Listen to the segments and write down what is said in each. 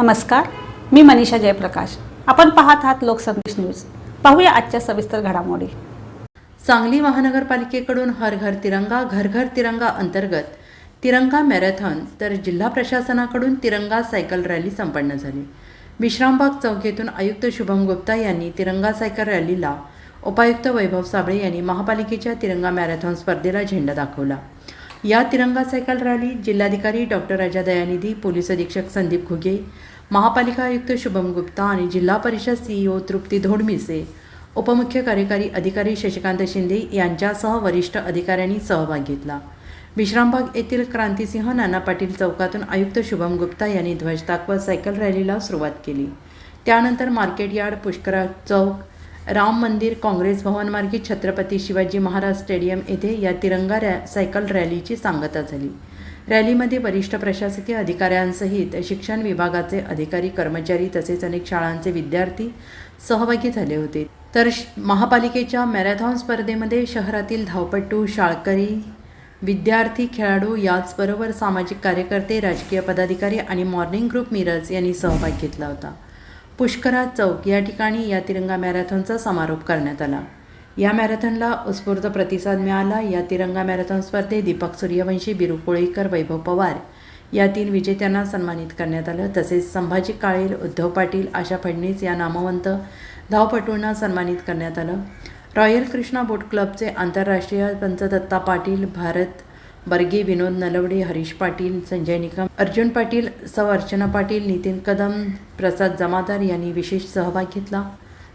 नमस्कार मी मनीषा जयप्रकाश. आपण पाहत आहात लोकसंदेश न्यूज. पाहूया आजच्या सविस्तर घडामोडी. सांगली महानगरपालिकेकडून हर घर तिरंगा घर घर तिरंगा अंतर्गत तिरंगा मॅरेथॉन तर जिल्हा प्रशासनाकडून तिरंगा सायकल रॅली संपन्न झाली. विश्रामबाग चौक आयुक्त शुभम गुप्ता यांनी तिरंगा सायकल रॅलीला उपायुक्त वैभव साबळे यांनी महापालिकेच्या तिरंगा मॅरेथॉन स्पर्धेला झेंडा दाखवला. या तिरंगा सायकल रॅली जिल्हाधिकारी डॉक्टर राजा दयानिधी पोलीस अधीक्षक संदीप घुगे महापालिका आयुक्त शुभम गुप्ता आणि जिल्हा परिषद सीईओ तृप्ती धोडमिसे उपमुख्य कार्यकारी अधिकारी शशिकांत शिंदे यांच्यासह वरिष्ठ अधिकाऱ्यांनी सहभाग घेतला. विश्रामबाग येथील क्रांतिसिंह नाना पाटील चौकातून आयुक्त शुभम गुप्ता यांनी ध्वज दाखवत सायकल रॅलीला सुरुवात केली. त्यानंतर मार्केट यार्ड पुष्करा चौक राम मंदिर काँग्रेस भवन मार्गे छत्रपती शिवाजी महाराज स्टेडियम येथे या तिरंगा रॅ सायकल रॅलीची सांगता झाली. रॅलीमध्ये वरिष्ठ प्रशासकीय अधिकाऱ्यांसहित शिक्षण विभागाचे अधिकारी कर्मचारी तसेच अनेक शाळांचे विद्यार्थी सहभागी झाले होते. तर श- महापालिकेच्या मॅरेथॉन स्पर्धेमध्ये शहरातील धावपटू शाळकरी विद्यार्थी खेळाडू याचबरोबर सामाजिक कार्यकर्ते राजकीय पदाधिकारी आणि मॉर्निंग ग्रुप मिरज यांनी सहभाग घेतला होता. पुष्करा चौक या ठिकाणी या तिरंगा मॅरेथॉनचा समारोप करण्यात आला. या मॅरेथॉनला उत्स्फूर्त प्रतिसाद मिळाला. या तिरंगा मॅरेथॉन स्पर्धेत दीपक सूर्यवंशी बिरू कोळीकर वैभव पवार या तीन विजेत्यांना सन्मानित करण्यात आलं. तसेच संभाजी काळेल उद्धव पाटील आशा फडणीस या नामवंत धावपटूंना सन्मानित करण्यात आलं. रॉयल कृष्णा बोट क्लबचे आंतरराष्ट्रीय पंचदत्ता पाटील भारत बर्गे विनोद नलवडे हरीश पाटील संजय निकम अर्जुन पाटील सौ अर्चना पाटील नितीन कदम प्रसाद जमादार यांनी विशेष सहभाग घेतला.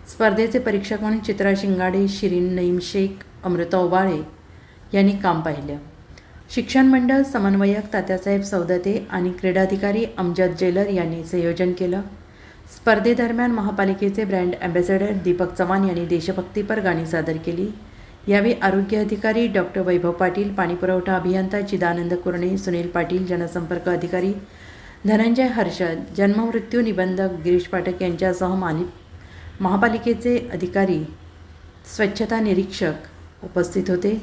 स्पर्धेचे परीक्षक म्हणून चित्रा शिंगाडे शिरीन नईम शेख अमृता ओबाळे यांनी काम पाहिलं. शिक्षण मंडळ समन्वयक तात्यासाहेब सौदते आणि क्रीडाधिकारी अमजद जेलर यांनी संयोजन केलं. स्पर्धेदरम्यान महापालिकेचे ब्रँड अँबॅसेडर दीपक चव्हाण यांनी देशभक्तीपर गाणी सादर केली. यावेळी आरोग्य अधिकारी डॉक्टर वैभव पाटील पाणीपुरवठा अभियंता चिदानंद कुरणे सुनील पाटील जनसंपर्क अधिकारी धनंजय हर्षद जन्ममृत्यू निबंधक गिरीश पाठक यांच्यासह मानि महापालिकेचे अधिकारी स्वच्छता निरीक्षक उपस्थित होते.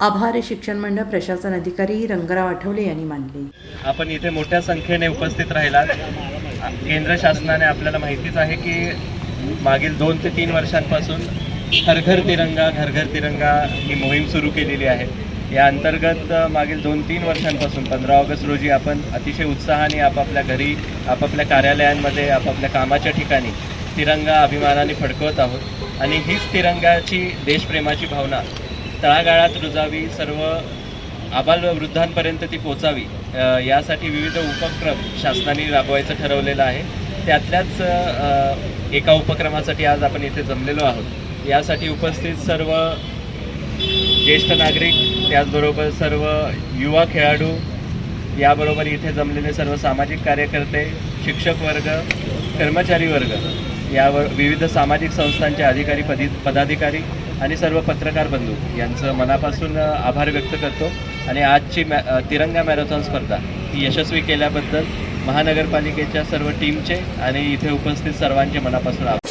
आभार शिक्षण मंडळ प्रशासन अधिकारी रंगराव आठवले यांनी मानले. आपण इथे मोठ्या संख्येने उपस्थित राहिलात. केंद्र शासनाने आपल्याला माहितीच आहे की मागील दोन ते तीन वर्षांपासून हर घर तिरंगा घर घर तिरंगा ही मोहीम सुरू केलेली आहे. या अंतर्गत मागील दोन तीन वर्षांपासून पंधरा ऑगस्ट रोजी आपण अतिशय उत्साहाने आपापल्या घरी आपापल्या कार्यालयांमध्ये आपापल्या कामाच्या ठिकाणी तिरंगा अभिमानाने फडकवत आहोत. आणि हीच तिरंगाची देशप्रेमाची भावना तळागाळात रुजावी सर्व आबाल वृद्धांपर्यंत ती पोचावी यासाठी विविध उपक्रम शासनाने राबवायचं ठरवलेलं आहे. त्यातल्याच एका उपक्रमासाठी आज आपण इथे जमलेलो आहोत. यासाठी उपस्थित सर्व ज्येष्ठ नागरिक त्याचबरोबर सर्व युवा खेळाडू याबरोबर इथे जमलेले सर्व सामाजिक कार्यकर्ते शिक्षक वर्ग कर्मचारी वर्ग यावर विविध सामाजिक संस्थांचे अधिकारी पदी पदाधिकारी आणि सर्व पत्रकार बंधू यांचं मनापासून आभार व्यक्त करतो. आणि आजची मॅ तिरंगा मॅरेथॉन स्पर्धा ही यशस्वी केल्याबद्दल महानगरपालिकेच्या सर्व टीमचे आणि इथे उपस्थित सर्वांचे मनापासून आभार.